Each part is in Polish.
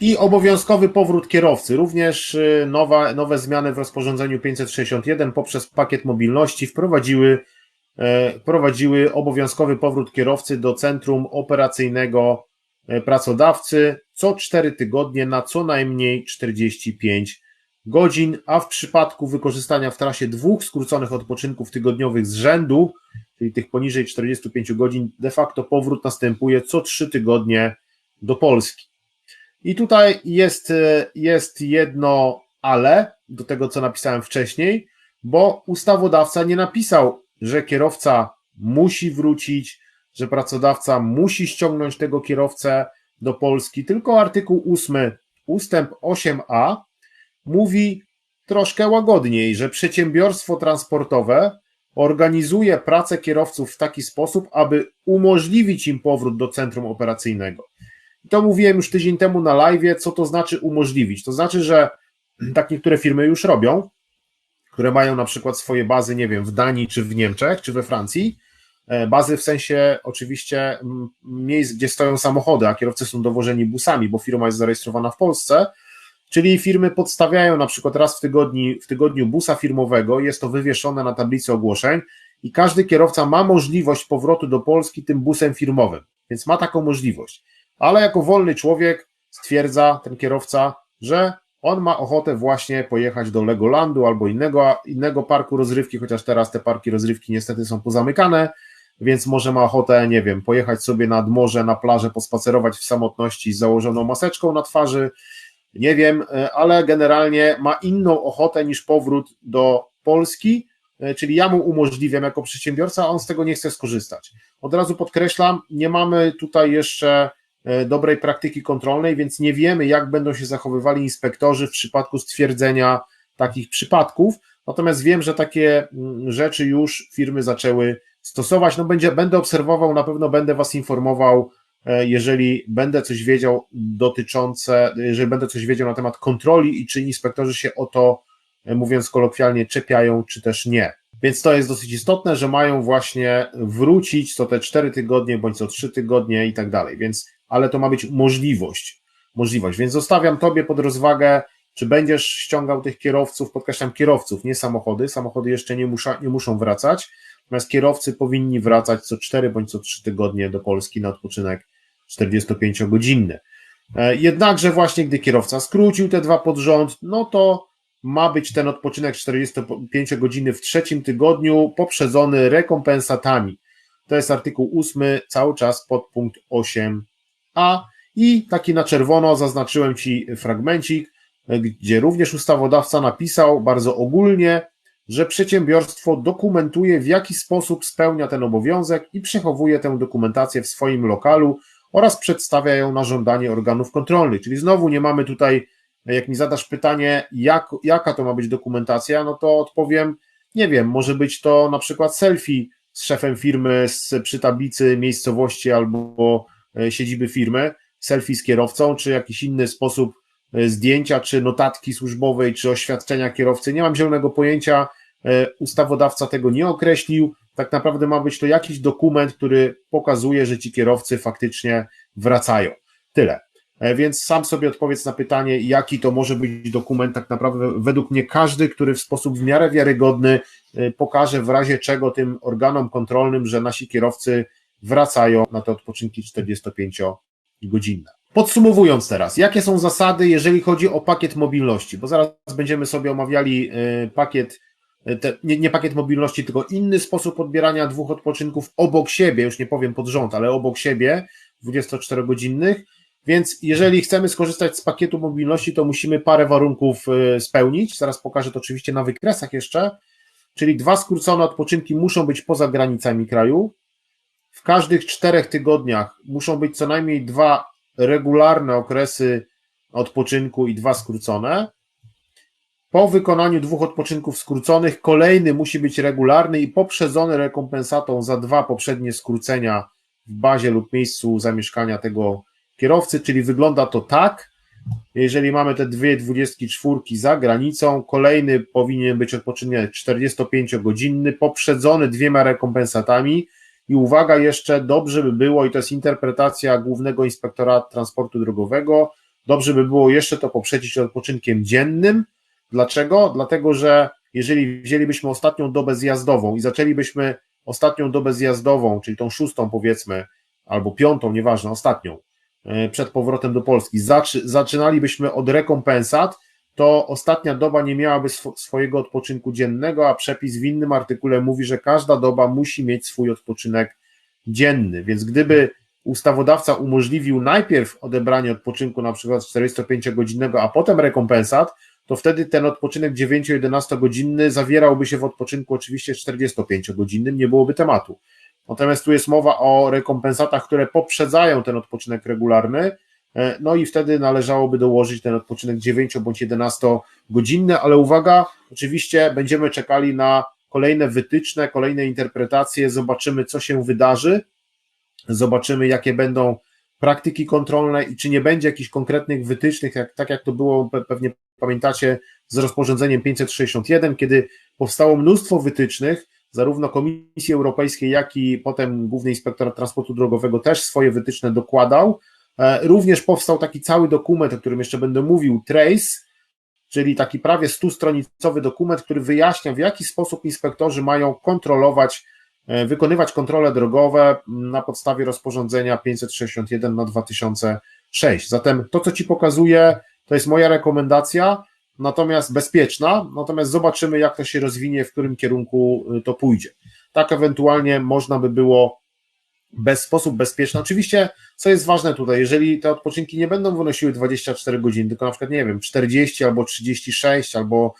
I obowiązkowy powrót kierowcy. Również y, nowa, nowe zmiany w rozporządzeniu 561 poprzez pakiet mobilności wprowadziły, e, wprowadziły obowiązkowy powrót kierowcy do centrum operacyjnego e, pracodawcy co 4 tygodnie na co najmniej 45 godzin, a w przypadku wykorzystania w trasie dwóch skróconych odpoczynków tygodniowych z rzędu, czyli tych poniżej 45 godzin, de facto powrót następuje co 3 tygodnie do Polski. I tutaj jest, jest jedno ale do tego, co napisałem wcześniej, bo ustawodawca nie napisał, że kierowca musi wrócić, że pracodawca musi ściągnąć tego kierowcę do Polski, tylko artykuł 8, ustęp 8a mówi troszkę łagodniej, że przedsiębiorstwo transportowe organizuje pracę kierowców w taki sposób, aby umożliwić im powrót do centrum operacyjnego. I to mówiłem już tydzień temu na live, co to znaczy umożliwić. To znaczy, że tak niektóre firmy już robią, które mają na przykład swoje bazy, nie wiem, w Danii, czy w Niemczech, czy we Francji. E, bazy w sensie oczywiście miejsc, gdzie stoją samochody, a kierowcy są dowożeni busami, bo firma jest zarejestrowana w Polsce. Czyli firmy podstawiają na przykład raz w w tygodniu busa firmowego, jest to wywieszone na tablicy ogłoszeń i każdy kierowca ma możliwość powrotu do Polski tym busem firmowym, więc ma taką możliwość ale jako wolny człowiek stwierdza ten kierowca, że on ma ochotę właśnie pojechać do Legolandu albo innego, innego parku rozrywki, chociaż teraz te parki rozrywki niestety są pozamykane, więc może ma ochotę, nie wiem, pojechać sobie nad morze, na plażę, pospacerować w samotności z założoną maseczką na twarzy, nie wiem, ale generalnie ma inną ochotę niż powrót do Polski, czyli ja mu umożliwiam jako przedsiębiorca, a on z tego nie chce skorzystać. Od razu podkreślam, nie mamy tutaj jeszcze dobrej praktyki kontrolnej, więc nie wiemy, jak będą się zachowywali inspektorzy w przypadku stwierdzenia takich przypadków. Natomiast wiem, że takie mm, rzeczy już firmy zaczęły stosować. No będzie, będę obserwował, na pewno będę Was informował, e, jeżeli będę coś wiedział dotyczące, jeżeli będę coś wiedział na temat kontroli i czy inspektorzy się o to, e, mówiąc kolokwialnie, czepiają, czy też nie. Więc to jest dosyć istotne, że mają właśnie wrócić co te cztery tygodnie bądź co trzy tygodnie i tak dalej. Więc ale to ma być możliwość. Możliwość. Więc zostawiam Tobie pod rozwagę, czy będziesz ściągał tych kierowców, podkreślam kierowców, nie samochody. Samochody jeszcze nie, musza, nie muszą wracać, natomiast kierowcy powinni wracać co 4 bądź co 3 tygodnie do Polski na odpoczynek 45-godzinny. E, jednakże właśnie gdy kierowca skrócił te dwa pod rząd, no to ma być ten odpoczynek 45 godziny w trzecim tygodniu poprzedzony rekompensatami. To jest artykuł 8, cały czas podpunkt 8 a i taki na czerwono zaznaczyłem Ci fragmencik, gdzie również ustawodawca napisał bardzo ogólnie, że przedsiębiorstwo dokumentuje, w jaki sposób spełnia ten obowiązek i przechowuje tę dokumentację w swoim lokalu oraz przedstawia ją na żądanie organów kontrolnych. Czyli znowu nie mamy tutaj, jak mi zadasz pytanie, jak, jaka to ma być dokumentacja, no to odpowiem, nie wiem, może być to na przykład selfie z szefem firmy z, przy tablicy miejscowości albo siedziby firmy, selfie z kierowcą, czy jakiś inny sposób e, zdjęcia, czy notatki służbowej, czy oświadczenia kierowcy. Nie mam zielonego pojęcia, e, ustawodawca tego nie określił. Tak naprawdę ma być to jakiś dokument, który pokazuje, że ci kierowcy faktycznie wracają. Tyle. Więc sam sobie odpowiedz na pytanie, jaki to może być dokument. Tak naprawdę, według mnie, każdy, który w sposób w miarę wiarygodny pokaże w razie czego tym organom kontrolnym, że nasi kierowcy wracają na te odpoczynki 45-godzinne. Podsumowując teraz, jakie są zasady, jeżeli chodzi o pakiet mobilności? Bo zaraz będziemy sobie omawiali y, pakiet, y, te, nie, nie, pakiet mobilności, tylko inny sposób odbierania dwóch odpoczynków obok siebie, już nie powiem pod rząd, ale obok siebie, 24-godzinnych. Więc jeżeli chcemy skorzystać z pakietu mobilności, to musimy parę warunków y, spełnić. Zaraz pokażę to oczywiście na wykresach jeszcze. Czyli dwa skrócone odpoczynki muszą być poza granicami kraju w każdych czterech tygodniach muszą być co najmniej dwa regularne okresy odpoczynku i dwa skrócone. Po wykonaniu dwóch odpoczynków skróconych, kolejny musi być regularny i poprzedzony rekompensatą za dwa poprzednie skrócenia w bazie lub miejscu zamieszkania tego kierowcy, czyli wygląda to tak, jeżeli mamy te dwie dwudziestki czwórki za granicą, kolejny powinien być odpoczynek 45-godzinny, poprzedzony dwiema rekompensatami, i uwaga, jeszcze dobrze by było, i to jest interpretacja Głównego Inspektora Transportu Drogowego, dobrze by było jeszcze to poprzedzić odpoczynkiem dziennym. Dlaczego? Dlatego, że jeżeli wzięlibyśmy ostatnią dobę zjazdową i zaczęlibyśmy ostatnią dobę zjazdową, czyli tą szóstą powiedzmy, albo piątą, nieważne, ostatnią, e, przed powrotem do Polski, zaczynalibyśmy od rekompensat, to ostatnia doba nie miałaby swojego odpoczynku dziennego, a przepis w innym artykule mówi, że każda doba musi mieć swój odpoczynek dzienny. Więc gdyby ustawodawca umożliwił najpierw odebranie odpoczynku na przykład 45-godzinnego, a potem rekompensat, to wtedy ten odpoczynek 9-11 godzinny zawierałby się w odpoczynku oczywiście 45-godzinnym, nie byłoby tematu. Natomiast tu jest mowa o rekompensatach, które poprzedzają ten odpoczynek regularny, no i wtedy należałoby dołożyć ten odpoczynek 9 bądź 11 godzinny, ale uwaga, oczywiście będziemy czekali na kolejne wytyczne, kolejne interpretacje, zobaczymy, co się wydarzy, zobaczymy, jakie będą praktyki kontrolne i czy nie będzie jakichś konkretnych wytycznych, jak, tak jak to było, pewnie pamiętacie, z rozporządzeniem 561, kiedy powstało mnóstwo wytycznych, zarówno Komisji Europejskiej, jak i potem Główny Inspektorat Transportu Drogowego też swoje wytyczne dokładał. E, również powstał taki cały dokument, o którym jeszcze będę mówił, TRACE, czyli taki prawie stustronicowy dokument, który wyjaśnia, w jaki sposób inspektorzy mają kontrolować, e, wykonywać kontrole drogowe na podstawie rozporządzenia 561 na 2006. Zatem to, co Ci pokazuję, to jest moja rekomendacja, natomiast bezpieczna, natomiast zobaczymy, jak to się rozwinie, w którym kierunku y, to pójdzie. Tak ewentualnie można by było bez sposób bezpieczny. Oczywiście, co jest ważne tutaj, jeżeli te odpoczynki nie będą wynosiły 24 godziny, tylko na przykład, nie wiem, 40 albo 36 albo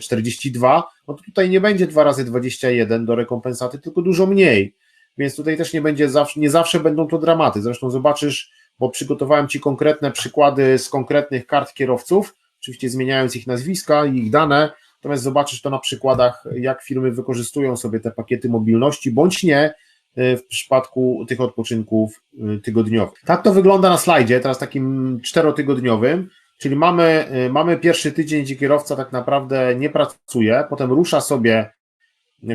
42, e, no to tutaj nie będzie 2 razy 21 do rekompensaty, tylko dużo mniej. Więc tutaj też nie będzie zawsze, nie zawsze będą to dramaty. Zresztą zobaczysz, bo przygotowałem Ci konkretne przykłady z konkretnych kart kierowców, oczywiście zmieniając ich nazwiska i ich dane, natomiast zobaczysz to na przykładach, jak firmy wykorzystują sobie te pakiety mobilności, bądź nie, w przypadku tych odpoczynków y, tygodniowych. Tak to wygląda na slajdzie, teraz takim czterotygodniowym, czyli mamy, y, mamy pierwszy tydzień, gdzie kierowca tak naprawdę nie pracuje, potem rusza sobie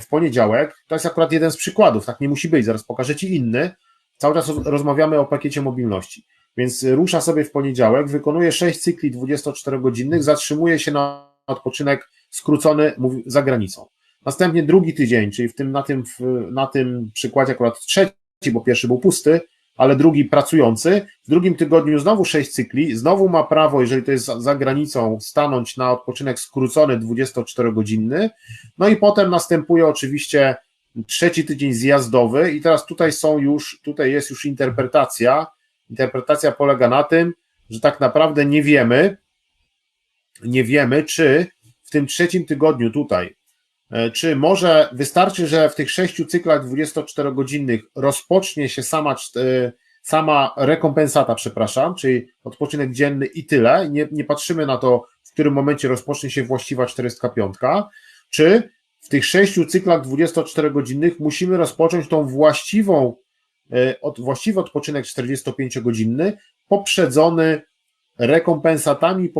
w poniedziałek, to jest akurat jeden z przykładów, tak nie musi być, zaraz pokażę Ci inny, Cały czas rozmawiamy o pakiecie mobilności. Więc rusza sobie w poniedziałek, wykonuje 6 cykli 24-godzinnych, zatrzymuje się na odpoczynek skrócony za granicą. Następnie drugi tydzień, czyli w tym, na, tym, na tym przykładzie akurat trzeci, bo pierwszy był pusty, ale drugi pracujący. W drugim tygodniu znowu 6 cykli, znowu ma prawo, jeżeli to jest za, granicą, stanąć na odpoczynek skrócony 24-godzinny. No i potem następuje oczywiście trzeci tydzień zjazdowy i teraz tutaj są już, tutaj jest już interpretacja. Interpretacja polega na tym, że tak naprawdę nie wiemy, nie wiemy, czy w tym trzecim tygodniu tutaj, czy może wystarczy, że w tych sześciu cyklach 24-godzinnych rozpocznie się sama, e, sama rekompensata, przepraszam, czyli odpoczynek dzienny i tyle. Nie, nie patrzymy na to, w którym momencie rozpocznie się właściwa 405, czy w tych sześciu cyklach 24-godzinnych musimy rozpocząć tą właściwą, e, od, właściwy odpoczynek 45-godzinny, poprzedzony rekompensatami,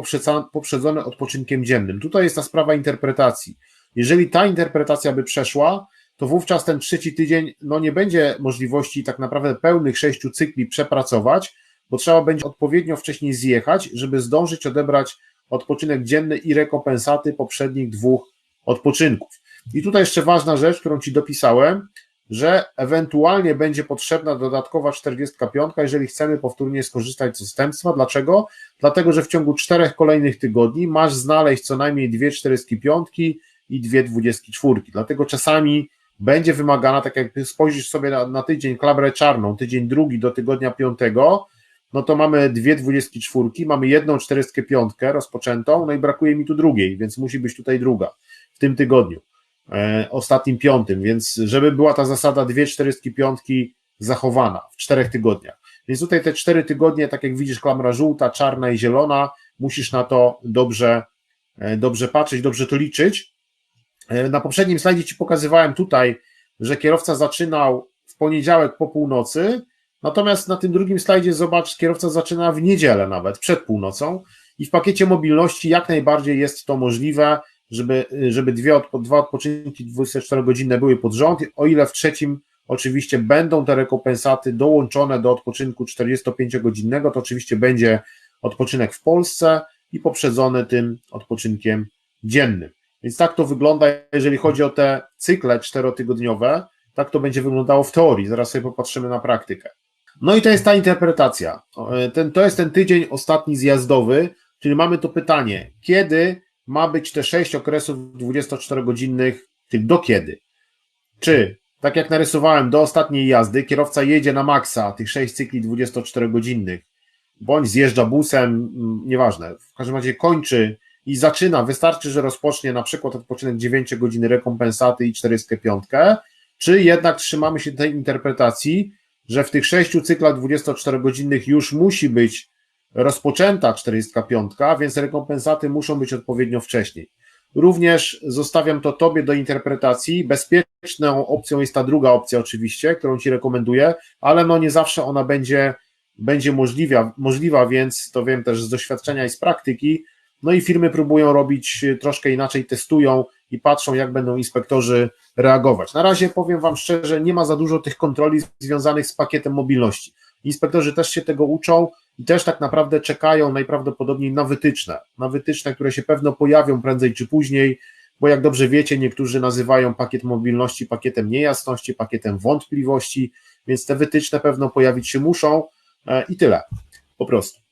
poprzedzony odpoczynkiem dziennym. Tutaj jest ta sprawa interpretacji. Jeżeli ta interpretacja by przeszła, to wówczas ten trzeci tydzień no nie będzie możliwości tak naprawdę pełnych sześciu cykli przepracować, bo trzeba będzie odpowiednio wcześniej zjechać, żeby zdążyć odebrać odpoczynek dzienny i rekompensaty poprzednich dwóch odpoczynków. I tutaj jeszcze ważna rzecz, którą Ci dopisałem, że ewentualnie będzie potrzebna dodatkowa 45, jeżeli chcemy powtórnie skorzystać z zastępstwa. Dlaczego? Dlatego, że w ciągu czterech kolejnych tygodni masz znaleźć co najmniej dwie 45 i dwie 24. Dlatego czasami będzie wymagana, tak jak spojrzysz sobie na, na tydzień klabrę czarną, tydzień drugi do tygodnia piątego, no to mamy dwie 24, mamy jedną 45 rozpoczętą, no i brakuje mi tu drugiej, więc musi być tutaj druga w tym tygodniu. E, ostatnim piątym, więc żeby była ta zasada dwie 45 zachowana w czterech tygodniach. Więc tutaj te cztery tygodnie, tak jak widzisz, klamra żółta, czarna i zielona, musisz na to dobrze, e, dobrze patrzeć, dobrze to liczyć. E, na poprzednim slajdzie Ci pokazywałem tutaj, że kierowca zaczynał w poniedziałek po północy, natomiast na tym drugim slajdzie zobacz, kierowca zaczyna w niedzielę nawet, przed północą i w pakiecie mobilności jak najbardziej jest to możliwe, żeby, żeby dwie, dwa odpoczynki 24-godzinne były pod rząd, o ile w trzecim oczywiście będą te rekompensaty dołączone do odpoczynku 45-godzinnego, to oczywiście będzie odpoczynek w Polsce i poprzedzony tym odpoczynkiem dziennym. Więc tak to wygląda, jeżeli chodzi o te cykle czterotygodniowe, tak to będzie wyglądało w teorii. Zaraz sobie popatrzymy na praktykę. No i to jest ta interpretacja. Ten, to jest ten tydzień ostatni zjazdowy, czyli mamy to pytanie, kiedy ma być te sześć okresów 24-godzinnych, do kiedy? Czy, tak jak narysowałem, do ostatniej jazdy kierowca jedzie na maksa tych sześć cykli 24-godzinnych, bądź zjeżdża busem, nieważne, w każdym razie kończy i zaczyna, wystarczy, że rozpocznie na przykład odpoczynek 9 godzin rekompensaty i 45, czy jednak trzymamy się tej interpretacji, że w tych sześciu cyklach 24-godzinnych już musi być rozpoczęta 45, więc rekompensaty muszą być odpowiednio wcześniej. Również zostawiam to Tobie do interpretacji. Bezpieczną opcją jest ta druga opcja, oczywiście, którą Ci rekomenduję, ale no nie zawsze ona będzie, będzie możliwa, możliwa, więc to wiem też z doświadczenia i z praktyki. No i firmy próbują robić troszkę inaczej, testują i patrzą, jak będą inspektorzy reagować. Na razie powiem Wam szczerze, nie ma za dużo tych kontroli związanych z pakietem mobilności. Inspektorzy też się tego uczą i też tak naprawdę czekają najprawdopodobniej na wytyczne, na wytyczne, które się pewno pojawią prędzej czy później, bo jak dobrze wiecie, niektórzy nazywają pakiet mobilności pakietem niejasności, pakietem wątpliwości, więc te wytyczne pewno pojawić się muszą e, i tyle, po prostu.